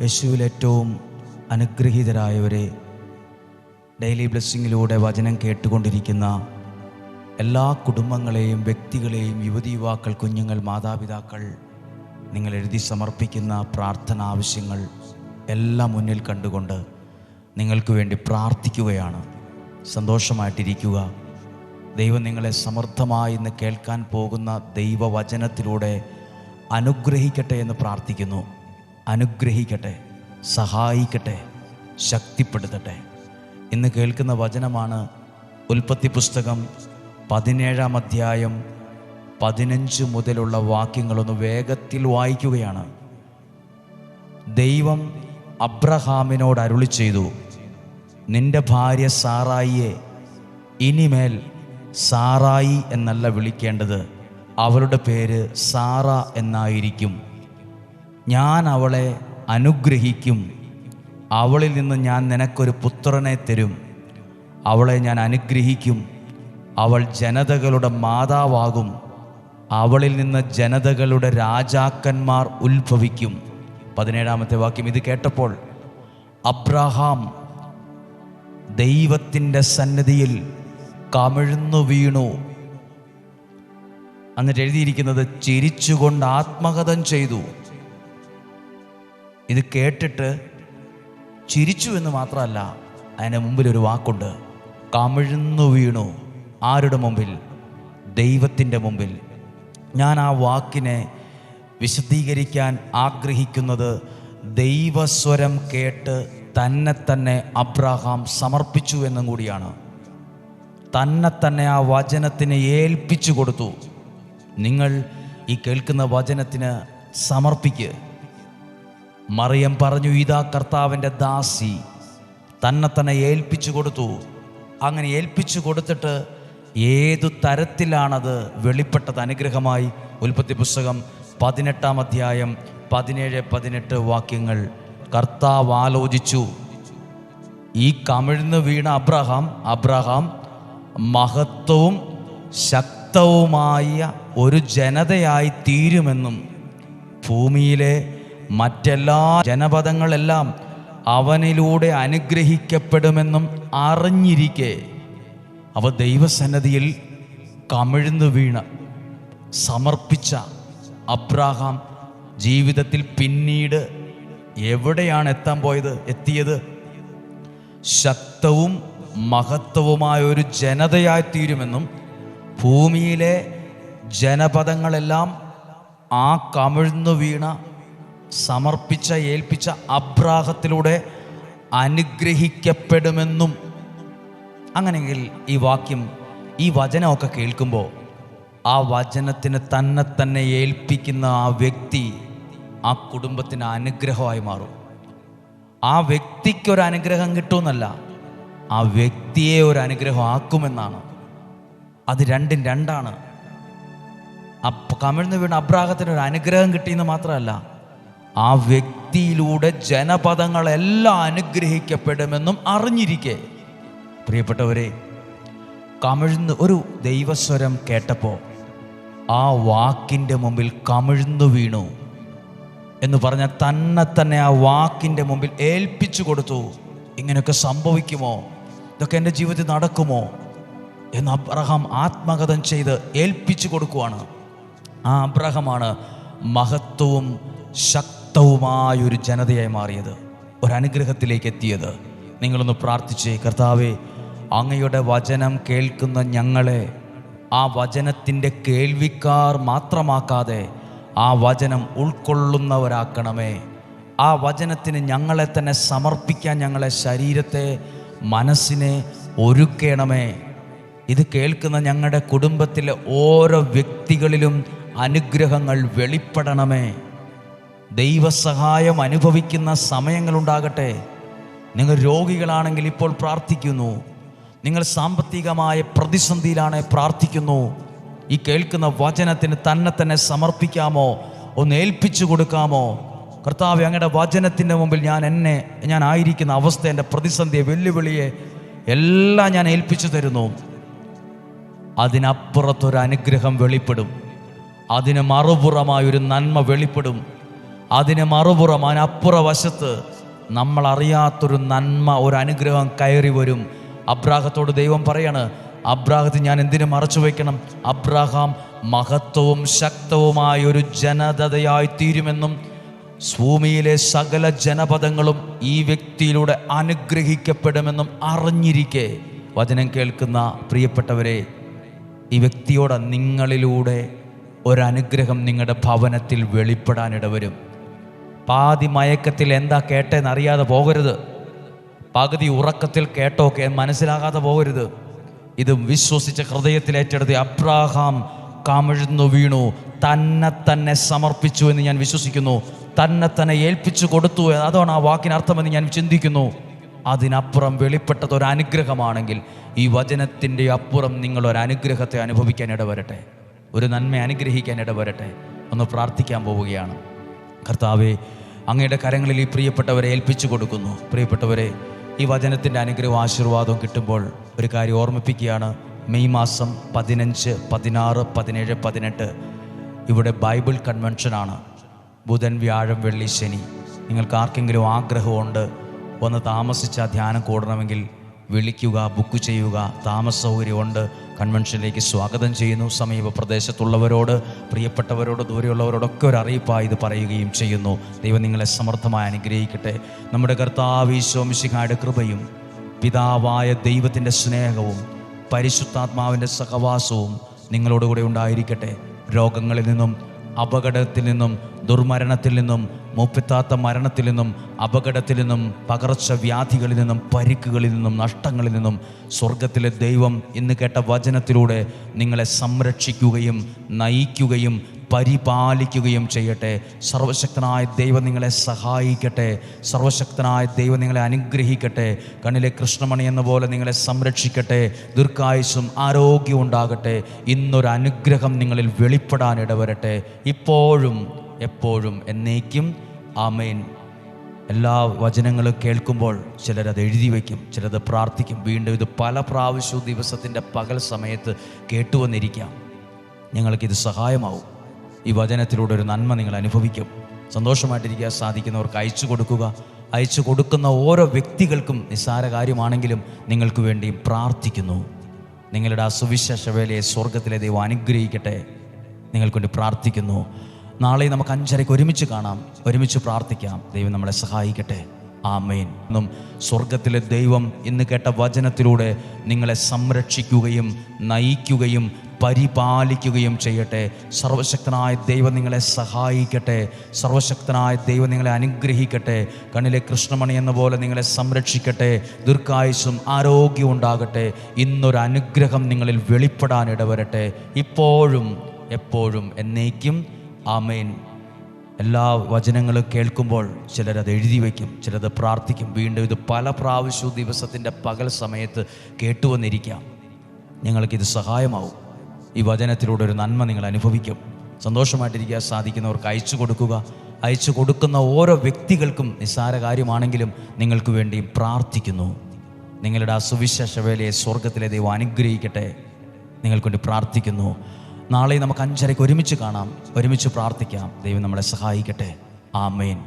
യേശുവിൽ ഏറ്റവും അനുഗ്രഹീതരായവരെ ഡെയിലി ബ്ലെസ്സിങ്ങിലൂടെ വചനം കേട്ടുകൊണ്ടിരിക്കുന്ന എല്ലാ കുടുംബങ്ങളെയും വ്യക്തികളെയും യുവതി യുവാക്കൾ കുഞ്ഞുങ്ങൾ മാതാപിതാക്കൾ നിങ്ങൾ എഴുതി സമർപ്പിക്കുന്ന പ്രാർത്ഥന ആവശ്യങ്ങൾ എല്ലാം മുന്നിൽ കണ്ടുകൊണ്ട് നിങ്ങൾക്ക് വേണ്ടി പ്രാർത്ഥിക്കുകയാണ്. സന്തോഷമായിട്ടിരിക്കുക. ദൈവം നിങ്ങളെ സമർത്ഥമായി ഇന്ന് കേൾക്കാൻ പോകുന്ന ദൈവവചനത്തിലൂടെ അനുഗ്രഹിക്കട്ടെ എന്ന് പ്രാർത്ഥിക്കുന്നു. അനുഗ്രഹിക്കട്ടെ സഹായിക്കട്ടെ ശക്തിപ്പെടുത്തട്ടെ. ഇന്ന് കേൾക്കുന്ന വചനമാണ് ഉൽപ്പത്തി പുസ്തകം പതിനേഴാം അധ്യായം പതിനഞ്ച് മുതലുള്ള വാക്യങ്ങളൊന്ന് വേഗത്തിൽ വായിക്കുകയാണ്. ദൈവം അബ്രഹാമിനോട് അരുളി ചെയ്തു നിന്റെ ഭാര്യ സാറായിയെ ഇനിമേൽ സാറായി എന്നല്ല വിളിക്കേണ്ടത്. അവളുടെ പേര് സാറ എന്നായിരിക്കും. ഞാൻ അവളെ അനുഗ്രഹിക്കും. അവളിൽ നിന്ന് ഞാൻ നിനക്കൊരു പുത്രനെ തരും. അവളെ ഞാൻ അനുഗ്രഹിക്കും. അവൾ ജനതകളുടെ മാതാവാകും. അവളിൽ നിന്ന് ജനതകളുടെ രാജാക്കന്മാർ ഉത്ഭവിക്കും. പതിനേഴാമത്തെ വാക്യം ഇത് കേട്ടപ്പോൾ അബ്രഹാം ദൈവത്തിന്റെ സന്നിധിയിൽ കമിഴ്ന്നു വീണു. എന്നിട്ട് എഴുതിയിരിക്കുന്നത് ചിരിച്ചുകൊണ്ട് ആത്മകഥം ചെയ്തു. ഇത് കേട്ടിട്ട് ചിരിച്ചു എന്ന് മാത്രമല്ല അതിന്റെ മുമ്പിൽ ഒരു വാക്കുണ്ട്. കമിഴ്ന്നു വീണു. ആരുടെ മുമ്പിൽ? ദൈവത്തിന്റെ മുമ്പിൽ. ഞാൻ ആ വാക്കിനെ വിശദീകരിക്കാൻ ആഗ്രഹിക്കുന്നത് ദൈവസ്വരം കേട്ട് തന്നെ തന്നെ അബ്രഹാം സമർപ്പിച്ചു എന്നും കൂടിയാണ്. തന്നെ തന്നെ ആ വചനത്തിന് ഏൽപ്പിച്ചു കൊടുത്തു. നിങ്ങൾ ഈ കേൾക്കുന്ന വചനത്തിന് സമർപ്പിക്ക്. മറിയം പറഞ്ഞു ഇതാ കർത്താവിന്റെ ദാസി. തന്നെ തന്നെ ഏൽപ്പിച്ചു കൊടുത്തു. അങ്ങനെ ഏൽപ്പിച്ചു കൊടുത്തിട്ട് ഏതു തരത്തിലാണത് വെളിപ്പെട്ടത്? അനുഗ്രഹമായി ഉൽപ്പത്തി പുസ്തകം പതിനെട്ടാം അധ്യായം പതിനേഴ് പതിനെട്ട് വാക്യങ്ങൾ കർത്താവ് ആലോചിച്ചു. ഈ കമിഴ്ന്ന് വീണ അബ്രഹാം അബ്രഹാം മഹത്വവും ശക്തവുമായ ഒരു ജനതയായി തീരുമെന്നും ഭൂമിയിലെ മറ്റെല്ലാ ജനപദങ്ങളെല്ലാം അവനിലൂടെ അനുഗ്രഹിക്കപ്പെടുമെന്നും അറിഞ്ഞിരിക്കെ. അവ ദൈവസന്നതിയിൽ കമിഴ്ന്നു വീണ്. സമർപ്പിച്ച അബ്രാഹാം ജീവിതത്തിൽ പിന്നീട് എവിടെയാണ് എത്താൻ പോയത് എത്തിയത്? ശക്തവും മഹത്വവുമായ ഒരു ജനതയായിത്തീരുമെന്നും ഭൂമിയിലെ ജനപദങ്ങളെല്ലാം ആ കമിഴ്ന്നു വീണ സമർപ്പിച്ച ഏൽപ്പിച്ച അബ്രാഹത്തിലൂടെ അനുഗ്രഹിക്കപ്പെടുമെന്നും. അങ്ങനെയെങ്കിൽ ഈ വാക്യം ഈ വചനമൊക്കെ കേൾക്കുമ്പോൾ ആ വചനത്തിന് തന്നെ തന്നെ ഏൽപ്പിക്കുന്ന ആ വ്യക്തി ആ കുടുംബത്തിന് അനുഗ്രഹമായി മാറും. ആ വ്യക്തിക്ക് ഒരു അനുഗ്രഹം കിട്ടുമെന്നല്ല ആ വ്യക്തിയെ ഒരു അനുഗ്രഹം ആക്കുമെന്നാണ് അത് രണ്ടും രണ്ടാണ്. കമിഴ്ന്ന് വീണ അബ്രാഹത്തിന് ഒരു അനുഗ്രഹം കിട്ടിയെന്ന് മാത്രമല്ല ആ വ്യക്തിയിലൂടെ ജനപദങ്ങളെല്ലാം അനുഗ്രഹിക്കപ്പെടുമെന്നും അറിഞ്ഞിരിക്കെ. പ്രിയപ്പെട്ടവരെ കമിഴ്ന്ന് ഒരു ദൈവസ്വരം കേട്ടപ്പോൾ ആ വാക്കിന്റെ മുമ്പിൽ കമിഴ്ന്നു വീണു എന്ന് പറഞ്ഞാൽ തന്നെ തന്നെ ആ വാക്കിന്റെ മുമ്പിൽ ഏൽപ്പിച്ചു കൊടുത്തു. ഇങ്ങനെയൊക്കെ സംഭവിക്കുമോ? ഇതൊക്കെ എന്റെ ജീവിതത്തിൽ നടക്കുമോ? എന്ന് അബ്രഹാം ആത്മകഥം ചെയ്ത് ഏൽപ്പിച്ചു കൊടുക്കുവാണ്. ആ അബ്രഹമാണ് മഹത്വവും ശക്തവുമായ ഒരു ജനതയായി മാറിയത് ഒരനുഗ്രഹത്തിലേക്ക് എത്തിയത്. നിങ്ങളൊന്ന് പ്രാർത്ഥിച്ച് കർത്താവേ അങ്ങയുടെ വചനം കേൾക്കുന്ന ഞങ്ങളെ ആ വചനത്തിന്റെ കേൾവിക്കാർ മാത്രമാക്കാതെ ആ വചനം ഉൾക്കൊള്ളുന്നവരാക്കണമേ. ആ വചനത്തിന് ഞങ്ങളെ തന്നെ സമർപ്പിക്കാൻ ഞങ്ങളെ ശരീരത്തെ മനസ്സിനെ ഒരുക്കണമേ. ഇത് കേൾക്കുന്ന ഞങ്ങളുടെ കുടുംബത്തിലെ ഓരോ വ്യക്തികളിലും അനുഗ്രഹങ്ങൾ വെളിപ്പെടണമേ. ദൈവസഹായം അനുഭവിക്കുന്ന സമയങ്ങളുണ്ടാകട്ടെ. നിങ്ങൾ രോഗികളാണെങ്കിൽ ഇപ്പോൾ പ്രാർത്ഥിക്കുന്നു. നിങ്ങൾ സാമ്പത്തികമായ പ്രതിസന്ധിയിലാണ് പ്രാർത്ഥിക്കുന്നു. ഈ കേൾക്കുന്ന വചനത്തിന് തന്നെ തന്നെ സമർപ്പിക്കാമോ? ഒന്ന് ഏൽപ്പിച്ചു കൊടുക്കാമോ? കർത്താവ് അങ്ങയുടെ വചനത്തിന്റെ മുമ്പിൽ ഞാൻ എന്നെ ഞാൻ ആയിരിക്കുന്ന അവസ്ഥ എന്റെ പ്രതിസന്ധിയെ വെല്ലുവിളിയെ എല്ലാം ഞാൻ ഏൽപ്പിച്ചു തരുന്നു. അതിനപ്പുറത്തൊരു അനുഗ്രഹം വെളിപ്പെടും. അതിന് മറുപുറമായൊരു നന്മ വെളിപ്പെടും. അതിന് മറുപുറം അതിനപ്പുറ വശത്ത് നമ്മൾ അറിയാത്തൊരു നന്മ ഒരു അനുഗ്രഹം കയറി വരും. അബ്രാഹത്തോട് ദൈവം പറയാണ് അബ്രാഹത്തെ ഞാൻ എന്തിനു മറച്ചു വയ്ക്കണം? അബ്രാഹാം മഹത്വവും ശക്തവുമായ ഒരു ജനതയായി തീരുമെന്നും ഭൂമിയിലെ സകല ജനപദങ്ങളും ഈ വ്യക്തിയിലൂടെ അനുഗ്രഹിക്കപ്പെടുമെന്നും അറിഞ്ഞിരിക്കെ വചനം കേൾക്കുന്ന പ്രിയപ്പെട്ടവരെ ഈ വ്യക്തിയോട് നിങ്ങളിലൂടെ ഒരനുഗ്രഹം നിങ്ങളുടെ ഭവനത്തിൽ വെളിപ്പെടാനിടവരും. പാതി മയക്കത്തിൽ എന്താ കേട്ടേന്ന് അറിയാതെ പോകരുത്. പകുതി ഉറക്കത്തിൽ കേട്ടോ മനസ്സിലാകാതെ പോകരുത്. ഇത് വിശ്വസിച്ച ഹൃദയത്തിൽ ഏറ്റെടുത്ത് അബ്രാഹാം കമിഴ്ന്നു വീണു. തന്നെ തന്നെ സമർപ്പിച്ചു എന്ന് ഞാൻ വിശ്വസിക്കുന്നു. തന്നെ തന്നെ ഏൽപ്പിച്ചു കൊടുത്തു അതാണ് ആ വാക്കിന് അർത്ഥമെന്ന് ഞാൻ ചിന്തിക്കുന്നു. അതിനപ്പുറം വെളിപ്പെട്ടത് ഒരു അനുഗ്രഹമാണെങ്കിൽ ഈ വചനത്തിന്റെ അപ്പുറം നിങ്ങൾ ഒരു അനുഗ്രഹത്തെ അനുഭവിക്കാൻ ഇടവരട്ടെ. ഒരു നന്മ അനുഗ്രഹിക്കാൻ ഇടവരട്ടെ. ഒന്ന് പ്രാർത്ഥിക്കാൻ പോവുകയാണ്. കർത്താവെ അങ്ങയുടെ കരങ്ങളിൽ ഈ പ്രിയപ്പെട്ടവരെ ഏൽപ്പിച്ചു കൊടുക്കുന്നു. പ്രിയപ്പെട്ടവരെ ഈ വചനത്തിന്റെ അനുഗ്രഹവും ആശീർവാദവും കിട്ടുമ്പോൾ ഒരു കാര്യം ഓർമ്മിപ്പിക്കുകയാണ്. മെയ് മാസം പതിനഞ്ച് പതിനാറ് പതിനേഴ് പതിനെട്ട് ഇവിടെ ബൈബിൾ കൺവെൻഷനാണ്. ബുധൻ വ്യാഴം വെള്ളി ശനി. നിങ്ങൾക്ക് ആർക്കെങ്കിലും ആഗ്രഹമുണ്ട് ഒന്ന് താമസിച്ച ധ്യാനം കൂടണമെങ്കിൽ വിളിക്കുക ബുക്ക് ചെയ്യുക താമസ സൗകര്യമുണ്ട് കൺവെൻഷനിലേക്ക് സ്വാഗതം ചെയ്യുന്നു. സമീപ പ്രദേശത്തുള്ളവരോട് പ്രിയപ്പെട്ടവരോട് ദൂരെയുള്ളവരോടൊക്കെ ഒരു അറിയിപ്പായി ഇത് പറയുകയും ചെയ്യുന്നു. ദൈവം നിങ്ങളെ സമർത്ഥമായി അനുഗ്രഹിക്കട്ടെ. നമ്മുടെ കർത്താവ് കൃപയും പിതാവായ ദൈവത്തിന്റെ സ്നേഹവും പരിശുദ്ധാത്മാവിന്റെ സഹവാസവും നിങ്ങളോടുകൂടെ ഉണ്ടായിരിക്കട്ടെ. രോഗങ്ങളിൽ നിന്നും അപകടത്തിൽ നിന്നും ദുർമരണത്തിൽ നിന്നും മുപ്പിത്താത്ത മരണത്തിൽ നിന്നും അപകടത്തിൽ നിന്നും പകർച്ചവ്യാധികളിൽ നിന്നും പരിക്കുകളിൽ നിന്നും നഷ്ടങ്ങളിൽ നിന്നും സ്വർഗത്തിലെ ദൈവം ഇന്ന് കേട്ട വചനത്തിലൂടെ നിങ്ങളെ സംരക്ഷിക്കുകയും നയിക്കുകയും പരിപാലിക്കുകയും ചെയ്യട്ടെ. സർവശക്തനായ ദൈവം നിങ്ങളെ സഹായിക്കട്ടെ. സർവശക്തനായ ദൈവം നിങ്ങളെ അനുഗ്രഹിക്കട്ടെ. കണ്ണിലെ കൃഷ്ണമണി എന്ന പോലെ നിങ്ങളെ സംരക്ഷിക്കട്ടെ. ദീർഘായുസും ആരോഗ്യവും ഉണ്ടാകട്ടെ. ഇന്നൊരു അനുഗ്രഹം നിങ്ങളിൽ വെളിപ്പെടാൻ ഇടവരട്ടെ. ഇപ്പോഴും എപ്പോഴും എന്നേക്കും. ആമേൻ. എല്ലാ വചനങ്ങളും കേൾക്കുമ്പോൾ ചിലരത് എഴുതി വയ്ക്കും ചിലത് പ്രാർത്ഥിക്കും. വീണ്ടും ഇത് പല പ്രാവശ്യവും ദിവസത്തിന്റെ പകൽ സമയത്ത് കേട്ടുവന്നിരിക്കാം. ഞങ്ങൾക്കിത് സഹായമാവും. ഈ വചനത്തിലൂടെ ഒരു നന്മ നിങ്ങൾ അനുഭവിക്കും. സന്തോഷമായിട്ടിരിക്കാൻ സാധിക്കുന്നവർക്ക് അയച്ചു കൊടുക്കുക. അയച്ചു കൊടുക്കുന്ന ഓരോ വ്യക്തികൾക്കും നിസ്സാര കാര്യമാണെങ്കിലും നിങ്ങൾക്ക് വേണ്ടി പ്രാർത്ഥിക്കുന്നു. നിങ്ങളുടെ ആ സുവിശേഷ വേലയെ സ്വർഗത്തിലെ ദൈവം അനുഗ്രഹിക്കട്ടെ. നിങ്ങൾക്ക് വേണ്ടി പ്രാർത്ഥിക്കുന്നു. നാളെ നമുക്ക് അഞ്ചരയ്ക്ക് ഒരുമിച്ച് കാണാം. ഒരുമിച്ച് പ്രാർത്ഥിക്കാം. ദൈവം നമ്മളെ സഹായിക്കട്ടെ. ആമേൻ. എന്നും സ്വർഗത്തിലെ ദൈവം ഇന്ന് കേട്ട വചനത്തിലൂടെ നിങ്ങളെ സംരക്ഷിക്കുകയും നയിക്കുകയും പരിപാലിക്കുകയും ചെയ്യട്ടെ. സർവശക്തനായ ദൈവം നിങ്ങളെ സഹായിക്കട്ടെ. സർവശക്തനായ ദൈവം നിങ്ങളെ അനുഗ്രഹിക്കട്ടെ. കണ്ണിലെ കൃഷ്ണമണി എന്ന പോലെ നിങ്ങളെ സംരക്ഷിക്കട്ടെ. ദീർഘായുസും ആരോഗ്യവും ഉണ്ടാകട്ടെ. ഇന്നൊരു അനുഗ്രഹം നിങ്ങളിൽ വെളിപ്പെടാൻ ഇടവരട്ടെ. ഇപ്പോഴും എപ്പോഴും എന്നേക്കും. ആമേൻ. എല്ലാ വചനങ്ങളും കേൾക്കുമ്പോൾ ചിലരത് എഴുതി വയ്ക്കും ചിലത് പ്രാർത്ഥിക്കും. വീണ്ടും ഇത് പല പ്രാവശ്യവും ദിവസത്തിന്റെ പകൽ സമയത്ത് കേട്ടുവന്നിരിക്കാം. ഞങ്ങൾക്കിത് സഹായമാവും. ഈ വചനത്തിലൂടെ ഒരു നന്മ നിങ്ങൾ അനുഭവിക്കും. സന്തോഷമായിട്ടിരിക്കാൻ സാധിക്കുന്നവർക്ക് അയച്ചു കൊടുക്കുക. അയച്ചു കൊടുക്കുന്ന ഓരോ വ്യക്തികൾക്കും നിസ്സാര കാര്യമാണെങ്കിലും നിങ്ങൾക്ക് വേണ്ടി പ്രാർത്ഥിക്കുന്നു. നിങ്ങളുടെ ആ സുവിശേഷ വേലയെ സ്വർഗത്തിലെ ദൈവം അനുഗ്രഹിക്കട്ടെ. നിങ്ങൾക്ക് വേണ്ടി പ്രാർത്ഥിക്കുന്നു. നാളെ നമുക്ക് അഞ്ചരയ്ക്ക് ഒരുമിച്ച് കാണാം. ഒരുമിച്ച് പ്രാർത്ഥിക്കാം. ദൈവം നമ്മളെ സഹായിക്കട്ടെ. ആമേൻ.